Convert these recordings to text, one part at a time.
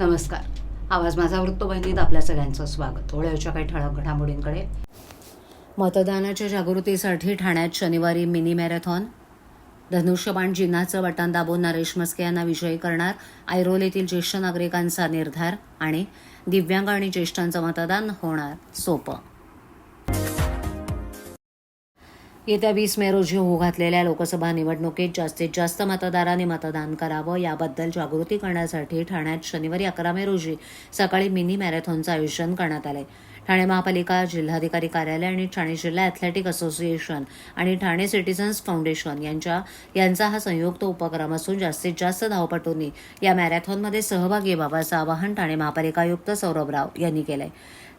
नमस्कार. आवाज माझा वृत्तवाहिनीत आपल्या सगळ्यांचं स्वागत. थोड्याच्या काही ठळक घडामोडींकडे. मतदानाच्या जागृतीसाठी ठाण्यात शनिवारी मिनी मॅरेथॉन. धनुष्यबाण जिन्हाचं बटन दाबून नरेश मस्के यांना विजयी करणार ऐरोलीतील ज्येष्ठ नागरिकांचा निर्धार आणि दिव्यांग आणि ज्येष्ठांचं मतदान होणार सोपं येत्या वीस मे रोजी होऊ घातलेल्या लोकसभा निवडणुकीत जास्तीत जास्त मतदारांनी मतदान करावं याबद्दल जागृती करण्यासाठी ठाण्यात शनिवारी अकरा मे रोजी सकाळी मिनी मॅरेथॉनचं आयोजन करण्यात आलंय. ठाणे महापालिका जिल्हाधिकारी कार्यालय आणि ठाणे जिल्हा ॲथलेटिक असोसिएशन आणि ठाणे सिटीझन्स फाउंडेशन यांच्या यांचा हा संयुक्त उपक्रम असून जास्तीत जास्त धावपटूंनी या मॅरेथॉनमध्ये सहभागी व्हावं असं आवाहन ठाणे महापालिका आयुक्त सौरभ राव यांनी केलंय.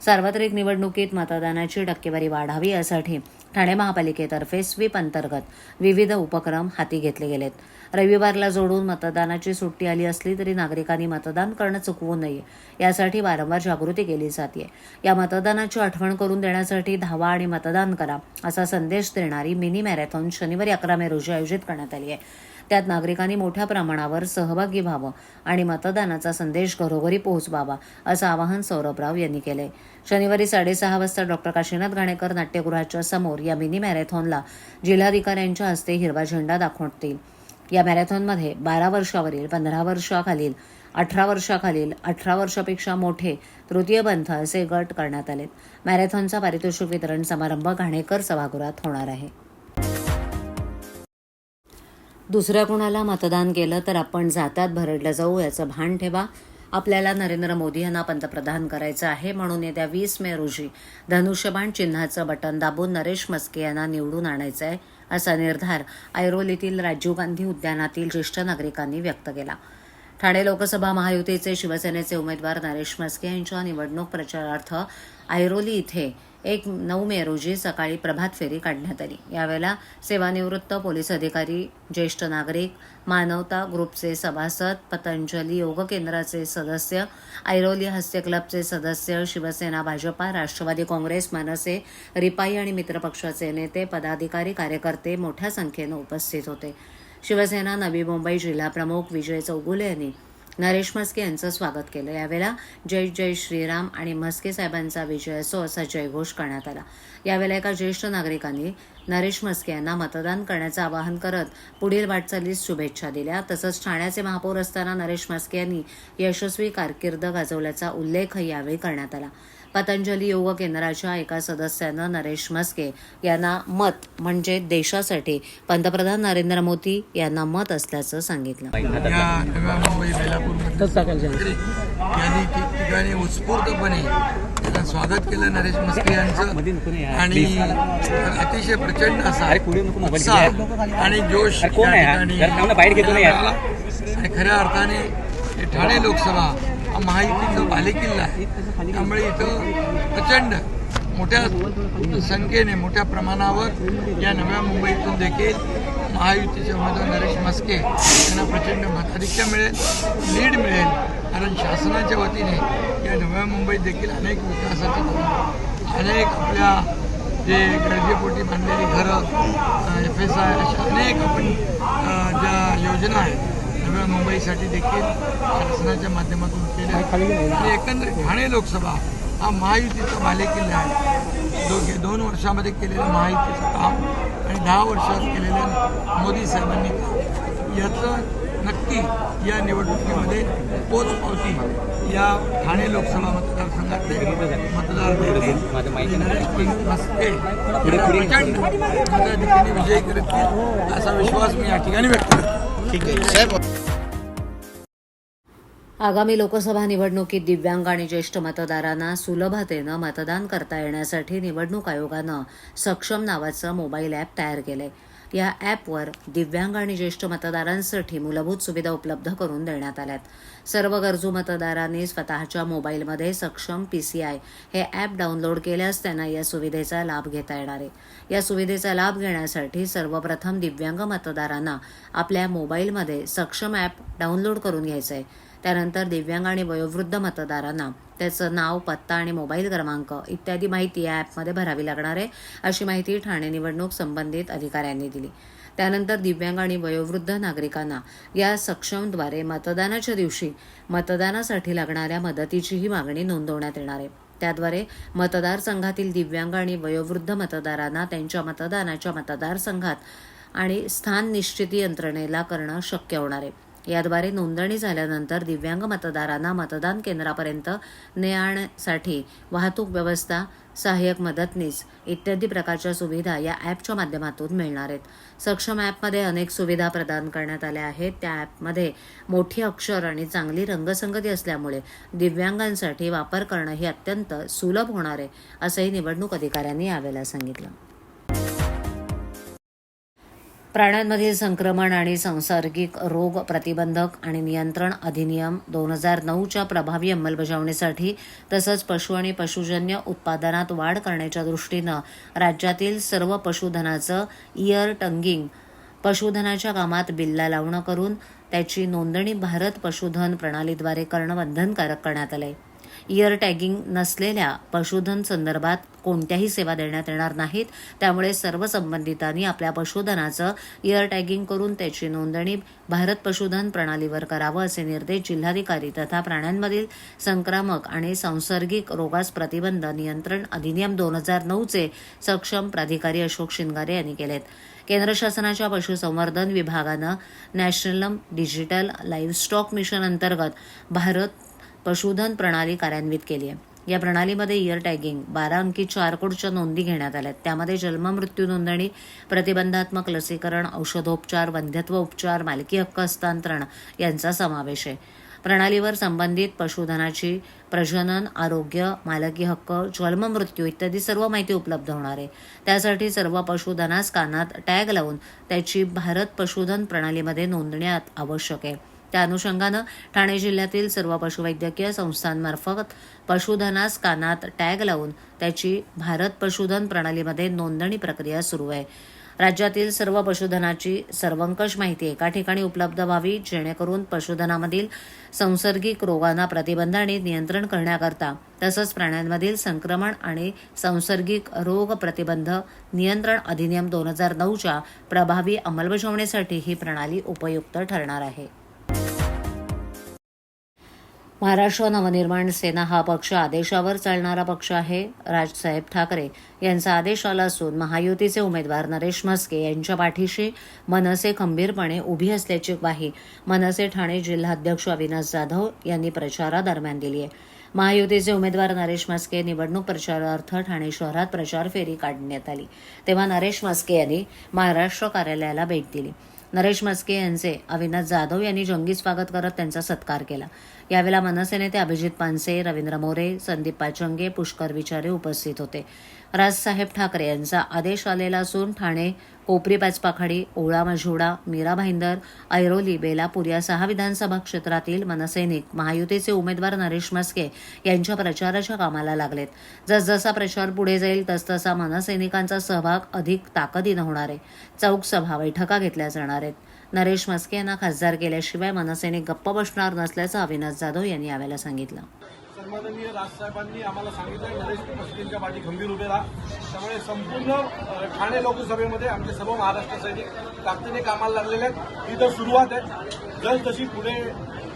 सार्वत्रिक निवडणुकीत मतदानाची टक्केवारी वाढावी यासाठी ठाणे महापालिकेतर्फे स्वीप अंतर्गत विविध उपक्रम हाती घेतले गेलेत. रविवारला जोडून मतदानाची सुट्टी आली असली तरी नागरिकांनी मतदान करणं चुकवू नये यासाठी वारंवार जागृती केली जाते या मतदानाची आठवण करून देण्यासाठी धावा आणि मतदान करा असा संदेश देणारी मिनी मॅरेथॉन शनिवारी अकरा मे रोजी आयोजित करण्यात आली आहे. त्यात नागरिकांनी मोठ्या प्रमाणावर सहभागी व्हावं आणि मतदानाचा संदेश घरोघरी पोहोचवावा असं आवाहन सौरभ राव यांनी केलंय. शनिवारी साडेसहा वाजता डॉक्टर काशीनाथ घाणेकर नाट्यगृहाच्या समोर या मिनी मॅरेथॉनला जिल्हाधिकाऱ्यांच्या हस्ते हिरवा झेंडा दाखवतील. या मॅरेथॉनमध्ये बारा वर्षावरील पंधरा वर्षाखालील अठरा वर्षाखालील अठरा वर्षापेक्षा मोठे तृतीय पंथ असे गट करण्यात आले मॅरेथॉनचा पारितोषिक वितरण समारंभ घाणेकर सभागृहात होणार आहे. दुसऱ्या कुणाला मतदान केलं तर आपण जातात भरडलं जाऊ याचं भान ठेवा. आपल्याला नरेंद्र मोदी यांना पंतप्रधान करायचं आहे म्हणून येत्या वीस मे रोजी धनुष्यबाण चिन्हाचं बटन दाबून नरेश मस्के यांना निवडून आणायचं आहे असा निर्धार ऐरोलीतील राजीव गांधी उद्यानातील ज्येष्ठ नागरिकांनी व्यक्त केला. ठाणे लोकसभा महायुतीचे शिवसेनेचे उमेदवार नरेश मस्के यांच्या निवडणूक प्रचारार्थ ऐरोली इथे एक नऊ मे रोजी सकाळी प्रभात फेरी काढण्यात आली. यावेळेला सेवानिवृत्त पोलीस अधिकारी ज्येष्ठ नागरिक मानवता ग्रुपचे सभासद पतंजली योग केंद्राचे सदस्य ऐरोली हास्य क्लबचे सदस्य शिवसेना भाजपा राष्ट्रवादी काँग्रेस मनसे रिपाई आणि मित्रपक्षाचे नेते पदाधिकारी कार्यकर्ते मोठ्या संख्येनं उपस्थित होते. शिवसेना नवी मुंबई जिल्हाप्रमुख विजय चौगुले यांनी नरेश म्हस्के यांचं स्वागत केलं. यावेळेला जय जय श्रीराम आणि म्हस्के साहेबांचा विजय असो असा जयघोष करण्यात आला. यावेळेला एका ज्येष्ठ नागरिकांनी नरेश म्हस्के यांना मतदान करण्याचं आवाहन करत पुढील वाटचालीस शुभेच्छा दिल्या. तसंच ठाण्याचे महापौर असताना नरेश म्हस्के यांनी यशस्वी कारकीर्द गाजवल्याचा उल्लेख यावेळी करण्यात आला. पतंजली योग केंद्राच्या एका सदस्यानं नरेश म्हस्के यांना मत म्हणजे देशासाठी पंतप्रधान नरेंद्र मोदी यांना मत असल्याचं सांगितलं. उत्स्फूर्तपणे त्याचं स्वागत केलं नरेश मस्के यांचं. आणि अतिशय प्रचंड असा आणि जोश. आणि खऱ्या अर्थाने ठाणे लोकसभा हा महायुतीचा बालेकिल्ला. आहे त्यामुळे इथं प्रचंड मोठ्या संख्येने मोठ्या प्रमाणावर या नव्या मुंबईतून देखील महायुतीचे उमेदवार नरेश मस्के यांना प्रचंड मताधिक्य मिळेल लीड मिळेल. कारण शासनाच्या वतीने या नव्या मुंबईत देखील अनेक विकासाचे अनेक आपल्या जे गरजेपोटी बांधलेली घरं एफ एस आय अशा अनेक आपण ज्या योजना आहेत नव्या मुंबईसाठी देखील शासनाच्या माध्यमातून आहेत. आणि एकंदरीत ठाणे लोकसभा हा महायुतीचा बालेकिल्ला आहे. जो गे दोन वर्षामध्ये केलेलं महायुतीचं काम आणि दहा वर्षात केलेलं मोदी साहेबांनी काम. याचं नक्की या निवडणुकीमध्ये पोच पावती या ठाणे लोकसभा मतदारसंघातले मतदार यांना प्रचंड विजयी करतील असा विश्वास मी या ठिकाणी व्यक्त करतो. आगामी लोकसभा निवडणुकीत दिव्यांग आणि ज्येष्ठ मतदारांना सुलभतेनं मतदान करता येण्यासाठी निवडणूक आयोगानं सक्षम नावाचं मोबाईल ॲप तयार केलंय. या ॲपवर दिव्यांग आणि ज्येष्ठ मतदारांसाठी मूलभूत सुविधा उपलब्ध करून देण्यात आल्यात. सर्व गरजू मतदारांनी स्वतःच्या मोबाईलमध्ये सक्षम पीसीआय हे ॲप डाउनलोड केल्यास त्यांना या सुविधेचा लाभ घेता येणार आहे. या सुविधेचा लाभ घेण्यासाठी सर्वप्रथम दिव्यांग मतदारांना आपल्या मोबाईलमध्ये सक्षम ॲप डाउनलोड करून घ्यायचं आहे त्यानंतर दिव्यांग आणि वयोवृद्ध मतदारांना त्याचं नाव पत्ता आणि मोबाईल क्रमांक इत्यादी माहिती या ॲपमध्ये भरावी लागणार आहे अशी माहिती ठाणे निवडणूक संबंधित अधिकाऱ्यांनी दिली. त्यानंतर दिव्यांग आणि वयोवृद्ध नागरिकांना या सक्षमद्वारे मतदानाच्या दिवशी मतदानासाठी लागणाऱ्या मदतीचीही मागणी नोंदवण्यात येणार आहे. त्याद्वारे मतदारसंघातील दिव्यांग आणि वयोवृद्ध मतदारांना त्यांच्या मतदानाच्या मतदारसंघात आणि स्थान निश्चिती यंत्रणेला करणं शक्य होणार आहे. याद्वारे नोंदणी झाल्यानंतर दिव्यांग मतदारांना मतदान केंद्रापर्यंत ने आणण्यासाठी वाहतूक व्यवस्था सहाय्यक मदतनीस इत्यादी प्रकारच्या सुविधा या ॲपच्या माध्यमातून मिळणार आहेत. सक्षम ॲपमध्ये अनेक सुविधा प्रदान करण्यात आल्या आहेत. त्या ॲपमध्ये मोठी अक्षर आणि चांगली रंगसंगती असल्यामुळे दिव्यांगांसाठी वापर करणं हे अत्यंत सुलभ होणार आहे असंही निवडणूक अधिकाऱ्यांनी यावेळेला सांगितलं. प्राण्यांमधील संक्रमण आणि संसर्गिक रोग प्रतिबंधक आणि नियंत्रण अधिनियम दोन हजार नऊच्या प्रभावी अंमलबजावणीसाठी तसंच पशु आणि पशुजन्य उत्पादनात वाढ करण्याच्या दृष्टीनं राज्यातील सर्व पशुधनाचं इयर टंगिंग पशुधनाच्या कामात बिल्ला लावणं करून त्याची नोंदणी भारत पशुधन प्रणालीद्वारे करणं बंधनकारक करण्यात आलंय. इयर टॅगिंग नसलेल्या पशुधन संदर्भात कोणत्याही सेवा देण्यात येणार नाहीत. त्यामुळे सर्व संबंधितांनी आपल्या पशुधनाचं इयर टॅगिंग करून त्याची नोंदणी भारत पशुधन प्रणालीवर करावं असे निर्देश जिल्हाधिकारी तथा प्राण्यांमधील संक्रामक आणि सांसर्गिक रोगास प्रतिबंध नियंत्रण अधिनियम दोन हजार नऊचे सक्षम प्राधिकारी अशोक शिंगारे यांनी केलेत. केंद्र शासनाच्या पशुसंवर्धन विभागानं नॅशनल डिजिटल लाईव्हस्टॉक मिशन अंतर्गत भारत पशुधन प्रणाली कार्यान्वित केली आहे या प्रणालीमध्ये इयर टॅगिंग बारा अंकी चार कोडच्या नोंदी घेण्यात आल्या आहेत त्यामध्ये जन्म मृत्यू नोंदणी प्रतिबंधात्मक लसीकरण औषधोपचार वंध्यत्व उपचार मालकी हक्क हस्तांतरण यांचा समावेश आहे. प्रणालीवर संबंधित पशुधनाची प्रजनन आरोग्य मालकी हक्क जन्ममृत्यू इत्यादी सर्व माहिती उपलब्ध होणार आहे. त्यासाठी सर्व पशुधनास कानात टॅग लावून त्याची भारत पशुधन प्रणालीमध्ये नोंदण्यात आवश्यक आहे. त्या अनुषंगानं ठाणे जिल्ह्यातील सर्व पशुवैद्यकीय संस्थांमार्फत पशुधनास कानात टॅग लावून त्याची भारत पशुधन प्रणालीमध्ये नोंदणी प्रक्रिया सुरू आहे. राज्यातील सर्व पशुधनाची सर्वंकष माहिती एका ठिकाणी उपलब्ध व्हावी जेणेकरून पशुधनामधील संसर्गिक रोगांना प्रतिबंध आणि नियंत्रण करण्याकरता तसंच प्राण्यांमधील संक्रमण आणि संसर्गिक रोग प्रतिबंध नियंत्रण अधिनियम दोन हजार नऊच्या प्रभावी अंमलबजावणीसाठी ही प्रणाली उपयुक्त ठरणार आहे. महाराष्ट्र नवनिर्माण सेना हा पक्ष आदेशावर चालणारा पक्ष आहे. राजसाहेब ठाकरे यांचा आदेश आला असून महायुतीचे उमेदवार नरेश म्हस्के यांच्या पाठीशी मनसे खंबीरपणे उभी असल्याची ग्वाही मनसे ठाणे जिल्हाध्यक्ष अविनाश जाधव यांनी प्रचारादरम्यान दिली आहे. महायुतीचे उमेदवार नरेश म्हस्के निवडणूक प्रचारार्थ ठाणे शहरात प्रचार फेरी काढण्यात आली. तेव्हा नरेश म्हस्के यांनी महाराष्ट्र कार्यालयाला भेट दिली. नरेश म्हस्के यांचे अविनाश जाधव यांनी जंगी स्वागत करत त्यांचा सत्कार केला. यावेळेला मनसे नेते अभिजित पानसे रवींद्र मोरे संदीप पाचंगे पुष्कर विचारे उपस्थित होते. राजसाहेब ठाकरे यांचा आदेश आलेला असून ठाणे कोपरी पाचपाखाडी ओळा मझोडा मीरा भाईंदर ऐरोली बेलापूर या सहा विधानसभा क्षेत्रातील मनसैनिक महायुतीचे उमेदवार नरेश मस्के यांच्या प्रचाराच्या कामाला लागलेत. जसजसा प्रचार पुढे जाईल तसतसा मनसैनिकांचा सहभाग अधिक ताकदीनं होणार आहे. चौक सभा बैठका घेतल्या जाणार आहेत. नरेश मस्के यांना खासदार केल्याशिवाय मनसैनिक गप्प बसणार नसल्याचं अविनाश जाधव यांनी यावेळेला सांगितलं. सन्माननीय राजसाहेबांनी आम्हाला सांगितलं नरेश पस्तींच्या पाठी खंबीर उभे राहा. त्यामुळे संपूर्ण ठाणे लोकसभेमध्ये आमचे सर्व महाराष्ट्र सैनिक ताकदीने कामाला लागलेले आहेत. ही तर सुरुवात आहे. जस जशी पुढे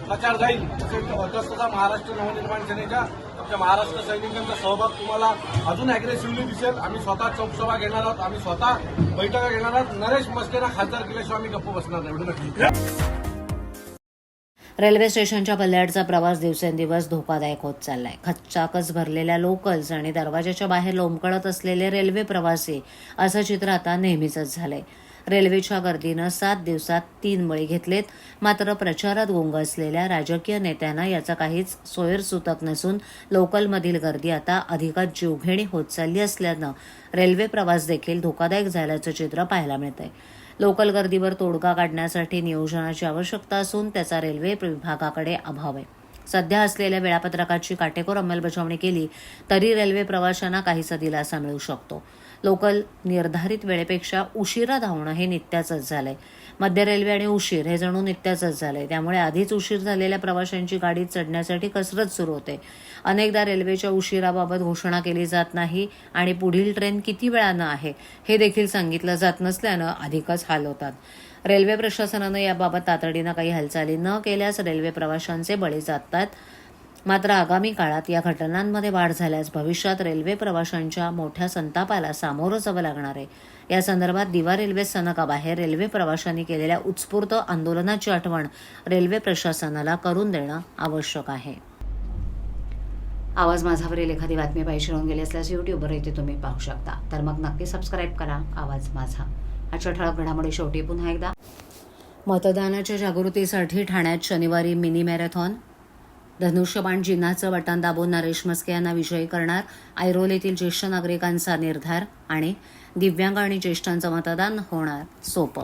प्रचार जाईल तसे महाराष्ट्र नवनिर्माण सेनेच्या आमच्या महाराष्ट्र सैनिकांचा सहभाग तुम्हाला अजून अग्रेसिव्हली दिसेल. आम्ही स्वतः चौकसभा घेणार आहोत. आम्ही स्वतः बैठका घेणार आहोत. नरेश मस्केना खासदार केल्याशिवाय आम्ही गप्प बसणार नाही. एवढं नक्की. रेल्वे स्टेशनच्या पल्ल्याडचा प्रवास दिवसेंदिवस धोकादायक होत चाललाय. खच्चाकच भरलेल्या लोकल्स आणि दरवाजाच्या बाहेर लोंबकळत असलेले रेल्वे प्रवासी असं चित्र आता नेहमीचंच झालंय. रेल्वेच्या गर्दीनं सात दिवसात तीन बळी घेतलेत मात्र प्रचारात गुंग असलेल्या राजकीय नेत्यांना याचा काहीच सोयरसूतक नसून लोकलमधील गर्दी आता अधिकच जीवघेणी होत चालली असल्यानं रेल्वे प्रवास देखील धोकादायक झाल्याचं चित्र पाहायला मिळतंय. लोकल गर्दीवर तोडगा काढण्यासाठी नियोजनाची आवश्यकता असून त्याचा रेल्वे विभागाकडे अभाव आहे. सध्या असलेल्या वेळापत्रकाची काटेकोर अंमलबजावणी केली तरी रेल्वे प्रवाशांना काहीसा दिलासा मिळू शकतो. लोकल निर्धारित वेळेपेक्षा उशिरा धावणं हे नित्याचंच आहे मध्य रेल्वे आणि उशीर हे जणू नित्याचंच आहे त्यामुळे आधीच उशीर झालेल्या प्रवाशांची गाडीत चढण्यासाठी कसरत सुरू होते. अनेकदा रेल्वेच्या उशिराबाबत घोषणा केली जात नाही आणि पुढील ट्रेन किती वेळानं आहे हे देखील सांगितलं जात नसल्यानं अधिकच हाल होतात. रेल्वे प्रशासनानं याबाबत तातडीनं काही हालचाली न केल्यास रेल्वे प्रवाशांचे बळी जातात. मात्र आगामी काळात या घटनांमध्ये वाढ झाल्यास भविष्यात रेल्वे प्रवाशांच्या मोठ्या संतापाला सामोरं जावं लागणार आहे. या संदर्भात दिवा रेल्वे स्थानकाबाहेर रेल्वे प्रवाशांनी केलेल्या उत्स्फूर्त आंदोलनाची आठवण रेल्वे प्रशासनाला करून देणं आवश्यक आहे. आवाज माझावरील एखादी बातमी पाहिजे होऊन गेली असल्यास युट्यूबवर इथे तुम्ही पाहू शकता. तर मग नक्की सबस्क्राईब करा. आवाज माझा. आजच्या ठळक घडामोडी शेवटी पुन्हा एकदा. मतदानाच्या जागृतीसाठी ठाण्यात शनिवारी मिनी मॅरेथॉन धनुष्यबाण जिन्हाचं बटन दाबून नरेश मस्के यांना विजयी करणार ऐरोल येथील ज्येष्ठ नागरिकांचा निर्धार आणि दिव्यांग आणि ज्येष्ठांचं मतदान होणार. सोपं